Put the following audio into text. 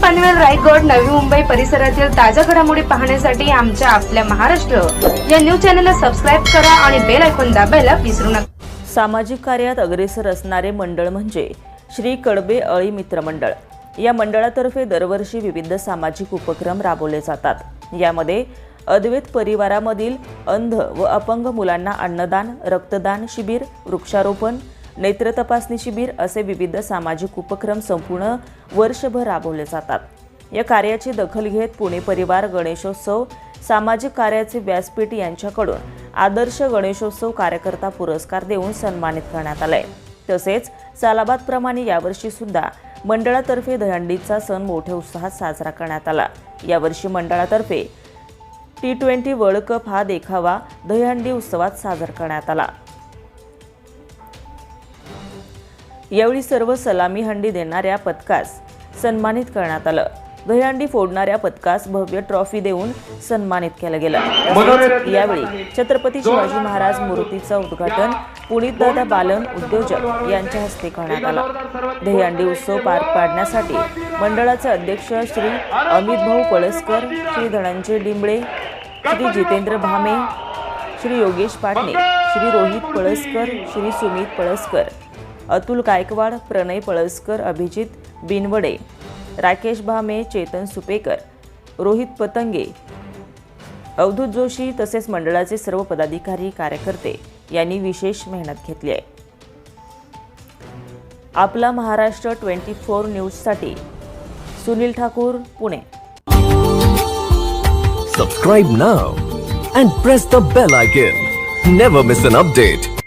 रायगड नवी मुंबई परिसरातील ताज्या घडामोडी पाहण्यासाठी आमच्या आपल्या महाराष्ट्र. या न्यूज चॅनलला सबस्क्राईब करा आणि बेल ऐकून दाबायला विसरू नका. सामाजिक कार्यात अग्रेसर असणारे मंडळ म्हणजे श्री कडबे अळी मित्र मंडळ. या मंडळातर्फे दरवर्षी विविध सामाजिक उपक्रम राबवले जातात. यामध्ये अद्वैत परिवारामधील अंध व अपंग मुलांना अन्नदान रक्तदान शिबिर वृक्षारोपण नेत्र तपासणी शिबिर असे विविध सामाजिक उपक्रम संपूर्ण वर्षभर राबवले जातात. या कार्याची दखल घेत पुणे परिवार गणेशोत्सव सामाजिक कार्याचे व्यासपीठ यांच्याकडून आदर्श गणेशोत्सव कार्यकर्ता पुरस्कार देऊन सन्मानित करण्यात आलाय. तसेच सालाबादप्रमाणे यावर्षी सुद्धा मंडळातर्फे दहंडीचा सण मोठ्या उत्साहात साजरा करण्यात आला. यावर्षी मंडळातर्फे टी ट्वेंटी वर्ल्ड कप हा देखावा दहीहंडी उत्सवात साजरा करण्यात आला. यावेळी सर्व सलामी हंडी देणाऱ्या पथकास सन्मानित करण्यात आलं. दहीहंडी फोडणाऱ्या पथकास भव्य ट्रॉफी देऊन सन्मानित केलं गेलं. यावेळी छत्रपती शिवाजी महाराज मूर्तीचं उद्घाटन पुणितदादा बालन उद्योजक यांच्या हस्ते करण्यात आलं. दहीहंडी उत्सव पार पाडण्यासाठी मंडळाचे अध्यक्ष श्री अमित भाऊ पळसकर श्री धनंजय डिंबळे श्री जितेंद्र भामे श्री योगेश पाटणे श्री रोहित पळसकर श्री सुमित पळसकर अतुल गायकवाड प्रणय पळसकर अभिजित बिनवडे राकेश भामे चेतन सुपेकर रोहित पतंगे अवधूत जोशी तसेच मंडळाचे सर्व पदाधिकारी कार्यकर्ते यांनी विशेष मेहनत घेतली आहे. आपला महाराष्ट्र ट्वेंटी फोर न्यूजसाठी Sunil Thakur Pune. Subscribe now and press the bell icon never miss an update